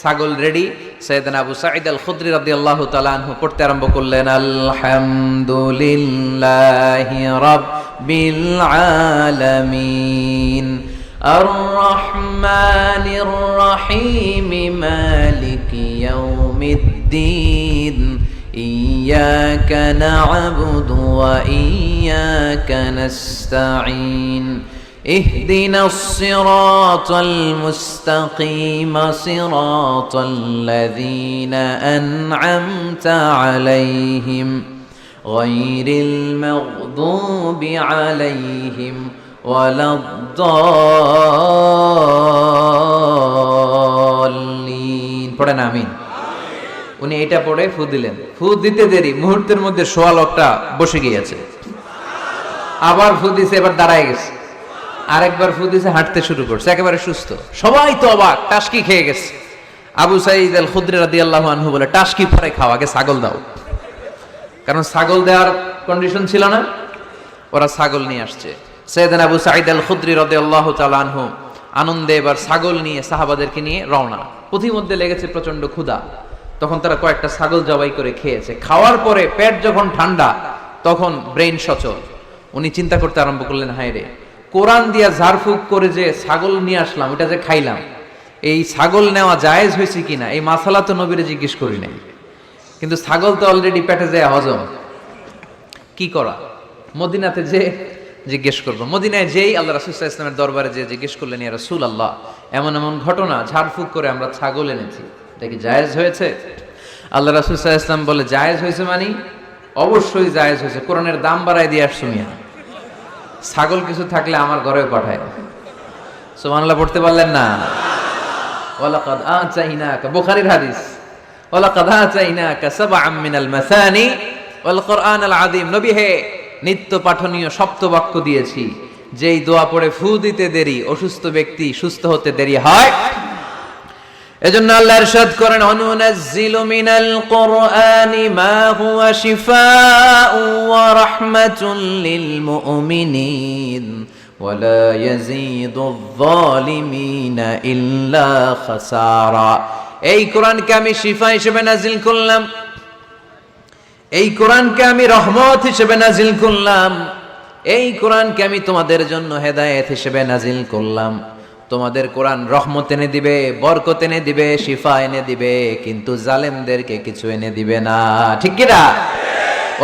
ছাগল রেডি সৈয়দান আবু সাঈদ আল খুদরি রাদিয়াল্লাহু তাআলা আনহু পড়তে আরম্ভ করলেন আলহামদুলিল্লাহি রাব্বিল আলামিন الرحمن الرحيم مالك يوم الدين إياك نعبد وإياك نستعين اهدنا الصراط المستقيم صراط الذين أنعمت عليهم غير المغضوب عليهم ولا الضالين পড়েন আমিন উনি এটা পড়ে ফু দিলেন ফু দিতে দেরি মুহূর্তের মধ্যে সোয়া লোকটা বসে গিয়েছে আবার ফু দিছে এবার দাঁড়ায় গেছে আরেকবার ফু দিছে হাঁটতে শুরু করছে, একেবারে সুস্থ। সবাই তো অবাক, টাসকি খেয়ে গেছে। আবু সাইদ আল খুদ্রে রাদি আল্লাহ আনহু বলে, টাসকি পরে খাও, আগে ছাগল দাও। কারণ ছাগল দেওয়ার কন্ডিশন ছিল না, ওরা ছাগল নিয়ে আসছে। সৈয়দান আবু সাইদ আল খুদ্রি রদে আল্লাহ আনহু আনন্দে এবার ছাগল নিয়ে, সাহাবাদেরকে নিয়ে রওনা। পথিমধ্যে লেগেছে প্রচণ্ড ক্ষুধা। তখন তারা কয়েকটা ছাগল জবাই করে খেয়েছে। খাওয়ার পরে পেট যখন ঠান্ডা, তখন ব্রেন সচল। উনি চিন্তা করতে আরম্ভ করলেন, হায় রে কোরআন দিয়া ঝাড়ফুঁক করে যে ছাগল নিয়ে আসলাম ওটা যে খাইলাম, এই ছাগল নেওয়া জায়েজ হয়েছে কিনা, এই মাসালা তো নবীরে জিজ্ঞেস করি নাই। কিন্তু ছাগল তো অলরেডি পেটে যায় হজম। কি করা? মদিনাতে যে জিজ্ঞেস করব। মদিনায় যেই আল্লাহ রাসুল্লাহ ইসলামের দরবারে যে জিজ্ঞেস করলেন, ইয়া রাসূল আল্লাহ এমন এমন ঘটনা, ঝাড়ফুঁক করে আমরা ছাগল এনেছি, এটা কি জায়েজ হয়েছে? আল্লাহ রাসুল্লাহ ইসলাম বলে, জায়েজ হয়েছে মানে? অবশ্যই জায়েজ হয়েছে। কোরআনের দাম বাড়াই দিয়ে আসছো মিয়া। ছাগল কিছু থাকলে আমার ঘরে পাঠায়। সোমানলা পড়তে পারলেন না? কোরআনাল আযীম। নবী হে, নিত্য পাঠনীয় দিয়েছি। যেই দোয়া পড়ে ফু দিতে দেরি, অসুস্থ ব্যক্তি সুস্থ হতে দেরি হয়। এজন্য আল্লাহ ইরশাদ করেন অনুনাজ্জিলু মিনাল কোরআনি মা হুয়া শিফাউ ওয়া রাহমাতুন লিল মুমিনিন ولا يزيد الظالمين إلا خسارا এই কোরআনকে আমি শিফা হিসেবে নাজিল করলাম এই কোরআনকে আমি রহমত হিসেবে নাজিল করলাম এই কোরআনকে আমি তোমাদের জন্য হেদায়েত হিসেবে নাজিল করলাম তোমাদের কোরআন রহমত এনে দিবে, বরকত এনে দিবে, শিফা এনে দিবে, কিন্তু জালেমদেরকে কিছু এনে দিবে না। ঠিক কিনা?